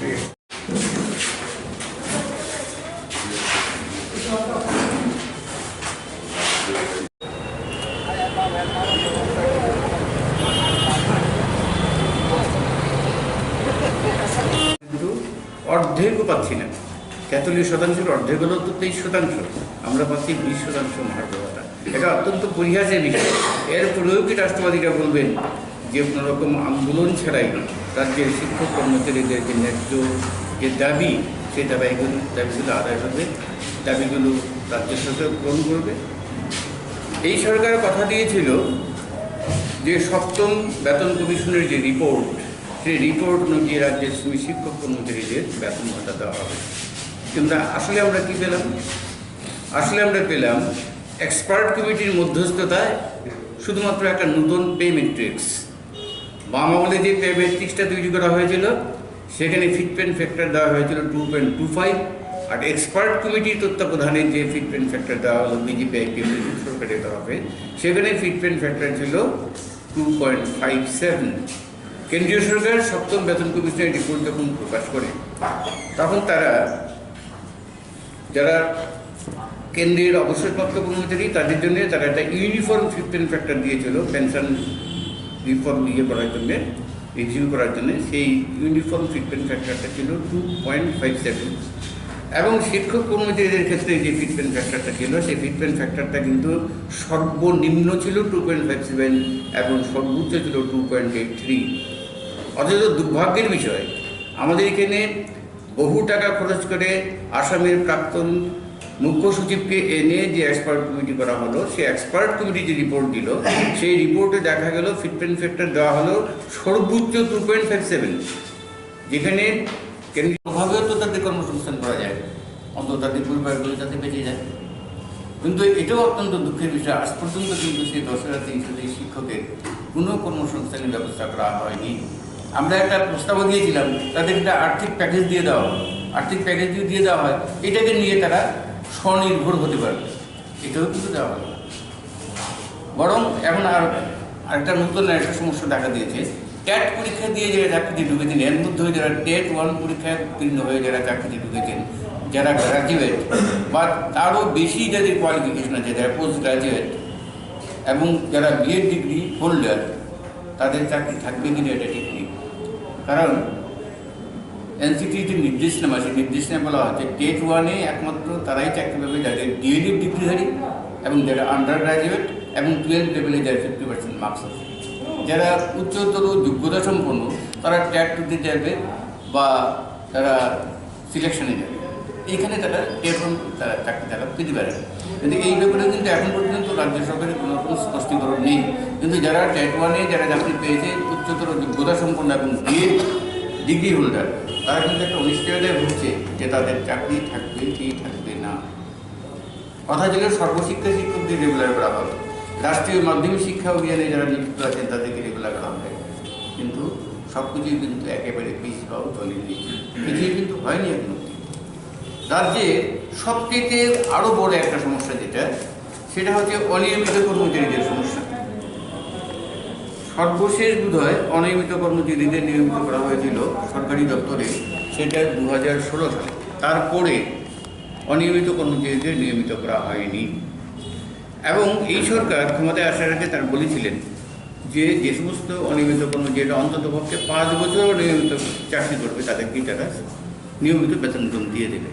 অর্ধেকও পাচ্ছি না। তেতাল্লিশ শতাংশের অর্ধেক হলো তো তেইশ শতাংশ। আমরা পাচ্ছি বিশ শতাংশ মহার্ঘতা এটা অত্যন্ত পরিহাসের বিষয়। এর প্রয়োগ কি রাষ্ট্রবাদীরা বলবেন? যে কোনো রকম আন্দোলন ছাড়াই রাজ্যের শিক্ষক কর্মচারীদের যে ন্যায্য যে দাবি, সেই দাবিগুলো দাবিগুলো আদায় হবে, দাবিগুলো রাজ্য সরকার পূরণ করবে। এই সরকার কথা দিয়েছিল যে সপ্তম বেতন কমিশনের যে রিপোর্ট সেই রিপোর্ট অনুযায়ী রাজ্যের শিক্ষক কর্মচারীদের বেতন ভাতা দেওয়া হবে। কিন্তু আসলে আমরা কি পেলাম? আসলে আমরা পেলাম এক্সপার্ট কমিটির মধ্যস্থতায় শুধুমাত্র একটা নতুন পে মেট্রিক্স বাম আমলে যে পে তৈরি করা হয়েছিল, সেখানে ফিটমেন্ট ফ্যাক্টর দেওয়া হয়েছিল টু পয়েন্ট টু ফাইভ আর এক্সপার্ট কমিটির তত্ত্বাবধানে যে ফিটমেন্ট ফ্যাক্টর দেওয়া হলো বিজেপি আইপিএম সরকারের তরফে সেখানে ফিটমেন্ট ফ্যাক্টর ছিল টু পয়েন্ট ফাইভ সেভেন কেন্দ্রীয় সরকার সপ্তম বেতন কমিশনের রিপোর্ট যখন প্রকাশ করে, তখন তারা, যারা কেন্দ্রের অবসরপ্রাপ্ত কর্মচারী, তাদের জন্য তারা একটা ইউনিফর্ম ফিফটিন ফ্যাক্টর দিয়েছিল পেনশন রিফর্ম ইয়ে করার জন্যে রিভিউ করার জন্যে সেই ইউনিফর্ম ফিটমেন্ট ফ্যাক্টরটা ছিল টু পয়েন্ট ফাইভ সেভেন এবং শিক্ষক কর্মচারীদের ক্ষেত্রে যে ফিটমেন্ট ফ্যাক্টরটা ছিল, সেই ফিটমেন্ট ফ্যাক্টরটা কিন্তু সর্বনিম্ন ছিল টু পয়েন্ট ফাইভ সেভেন এবং সর্বোচ্চ ছিল টু পয়েন্ট এইট থ্রি অথচ দুর্ভাগ্যের বিষয়, আমাদের এখানে বহু টাকা খরচ করে আসামের প্রাক্তন মুখ্য সচিবকে এনে যে এক্সপার্ট কমিটি করা হলো, সেই এক্সপার্ট কমিটি যে রিপোর্ট দিল, সেই রিপোর্টে দেখা গেল ফিটমেন্ট ফ্যাক্টর দেওয়া হলো সর্বোচ্চ টু পয়েন্ট ফাইভ সেভেন যেখানে কেন্দ্রীয়ভাবেও তো তাদের কর্মসংস্থান করা যায়, অন্তত তাদের পরিবারগুলো যাতে বেঁচে যায়। কিন্তু এটাও অত্যন্ত দুঃখের বিষয়, আজ পর্যন্ত কিন্তু সেই দশ হাজার তিনশো শিক্ষকের কোনো কর্মসংস্থানের ব্যবস্থা করা হয়নি। আমরা একটা প্রস্তাবও দিয়েছিলাম, তাদের একটা আর্থিক প্যাকেজ দিয়ে দেওয়া হয়। আর্থিক প্যাকেজ দিয়ে দেওয়া হয়, এটাকে নিয়ে তারা স্বনির্ভর হতে পারবে। এটাও কিন্তু দেওয়া না। বরং এখন আর আরেকটা নতুন একটা সমস্যা দেখা দিয়েছে। ট্যাট পরীক্ষা দিয়ে যারা চাকরিতে ঢুকেছেন, এর মধ্যে হয়ে যারা টেট ওয়ান পরীক্ষায় উত্তীর্ণ হয়ে যারা চাকরিতে ঢুকেছেন, যারা গ্রাজুয়েট বা তারও বেশি যাদের কোয়ালিফিকেশন আছে, যারা পোস্ট গ্রাজুয়েট এবং যারা বিএড ডিগ্রি হোল্ডার তাদের চাকরি থাকবে কিনা এটা ঠিক নেই। কারণ এনসিটির যে নির্দেশনামা সেই নির্দেশনায় বলা হচ্ছে টেট ওয়ানে একমাত্র তারাই চাকরি পাবে যাদের ডিএলএড ডিগ্রিধারী এবং যারা আন্ডার গ্রাজুয়েট এবং টুয়েলভ লেভেলে যারা ফিফটি পার্সেন্ট মার্কস আছে। যারা উচ্চতর যোগ্যতা সম্পন্ন, তারা ট্যাট দিতে যাবে বা তারা সিলেকশনে যাবে। এইখানে তারা টেট ওয়ান তারা চাকরি, তারা পেতে পারে। কিন্তু এই ব্যাপারে কিন্তু এখন পর্যন্ত রাজ্য সরকারের কোনো রকম স্পষ্টীকরণ নেই। কিন্তু যারা ট্যাট ওয়ানে যারা চাকরি পেয়েছে, উচ্চতর যোগ্যতা সম্পন্ন এবং বিএড ডিগ্রি হোল্ডার, তারা কিন্তু একটা অনিশ্চয়তায় ভুগছে যে তাদের চাকরি থাকবে কি থাকবে না। কথা ছিল সর্বশিক্ষা শিক্ষকদের রেগুলার করা হবে। রাষ্ট্রীয় মাধ্যমিক শিক্ষা অভিযানে যারা নিযুক্ত আছেন, তাদেরকে রেগুলার করা হবে। কিন্তু সব কিছুই কিন্তু একেবারে পিস পাও চলেনি কিছুই কিন্তু হয়নি এখন। রাজ্যে সবথেকে আরও বড় একটা সমস্যা যেটা, সেটা হচ্ছে অনিয়মিত কর্মচারীদের সমস্যা। সর্বশেষ বোধহয় অনিয়মিত কর্মচারীদের নিয়মিত করা হয়েছিল সরকারি দপ্তরে, সেটা দু হাজার ষোলো সালে। তারপরে অনিয়মিত কর্মচারীদের নিয়মিত করা হয়নি। এবং এই সরকার ক্ষমতায় আসার আগে তারা বলেছিলেন যে যে সমস্ত অনিয়মিত কর্মচারীরা অন্তত পক্ষে পাঁচ বছরও নিয়মিত চাকরি করবে, তাদেরকেই তারা নিয়মিত বেতন দিয়ে দেবে।